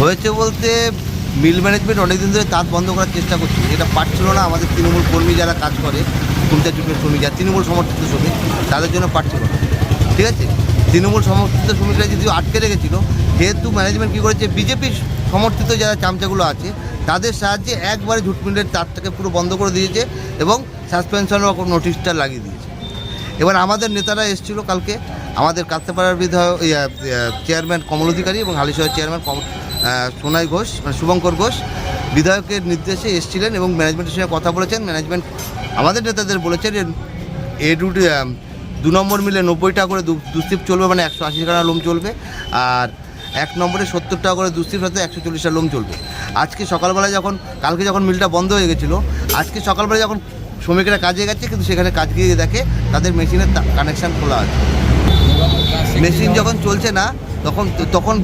হয়েছে বলতে মিল ম্যানেজমেন্ট অনেকদিন ধরে তাঁত বন্ধ করার চেষ্টা করছিল এটা পারছিল না আমাদের তৃণমূল কর্মী যারা কাজ করে কুমিতা চুপের শ্রমিক যারা তৃণমূল সমর্থিত শ্রমিক, তাদের জন্য পারছিল না। ঠিক আছে? তৃণমূল সমর্থিত শ্রমিকরা যদি আটকে রেখেছিল, যেহেতু ম্যানেজমেন্ট কী করেছে বিজেপি সমর্থিত যারা চামচাগুলো আছে, তাদের সাহায্যে একবারে ঝুট মিলের তারটাকে পুরো বন্ধ করে দিয়েছে এবং সাসপেনশনের নোটিশটা লাগিয়ে দিয়েছে। এবার আমাদের নেতারা এসেছিল কালকে, আমাদের কাত্তাপাড়ার বিধায়ক চেয়ারম্যান কমল অধিকারী এবং হালিশহর চেয়ারম্যান কম সোনাই ঘোষ মানে শুভঙ্কর ঘোষ বিধায়কের নির্দেশে এসেছিলেন এবং ম্যানেজমেন্টের সঙ্গে কথা বলেছেন। ম্যানেজমেন্ট আমাদের নেতাদের বলেছেন এ রুটি দু নম্বর মিলে নব্বই টাকা করে দুস্তিপ চলবে মানে একশো আশি টাকা লোম চলবে আর এক নম্বরে সত্তর টাকা করে দুস্তির সাথে একশো চল্লিশটা লোম চলবে। আজকে সকালবেলা যখন, কালকে যখন মিলটা বন্ধ হয়ে গেছিল, আজকে সকালবেলা যখন শ্রমিকরা কাজে গেছে, কিন্তু সেখানে কাজ গিয়ে দেখে তাদের মেশিনের কানেকশান খোলা আছে। মেশিন যখন চলছে না তখন তখন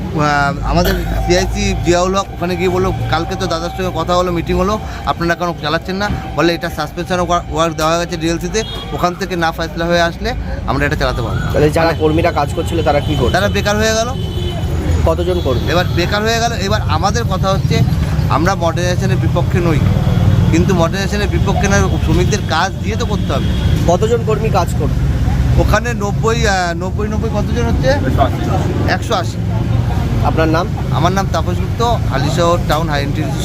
আমাদের সিআইসি জিয়াউল হক ওখানে গিয়ে বলল কালকে তো দাদার সঙ্গে কথা হলো মিটিং হলো আপনারা কেন চালাচ্ছেন না? বলে এটা সাসপেনশন ওয়ার্ক দেওয়া হয়ে গেছে ডিএলসিতে ওখান থেকে না ফয়সলা হয়ে আসলে আমরা এটা চালাতে পারব তাহলে যারা কর্মীরা কাজ করছিল তারা কি করছে? তারা বেকার হয়ে গেল। কতজন কর্মী? এবার বেকার হয়ে গেল। এবার আমাদের কথা হচ্ছে আমরা মডার্নাইজেশনের বিপক্ষে নই। কিন্তু মডার্নাইজেশনের বিপক্ষে নয় শ্রমিকদের কাজ দিয়ে তো করতে হবে। কতজন কর্মী কাজ করছে? ওখানে নব্বই নব্বই নব্বই কতজন হচ্ছে? একশো আশি। আপনার নাম? আমার নাম Tapas Gupta Halisahar town high intelligence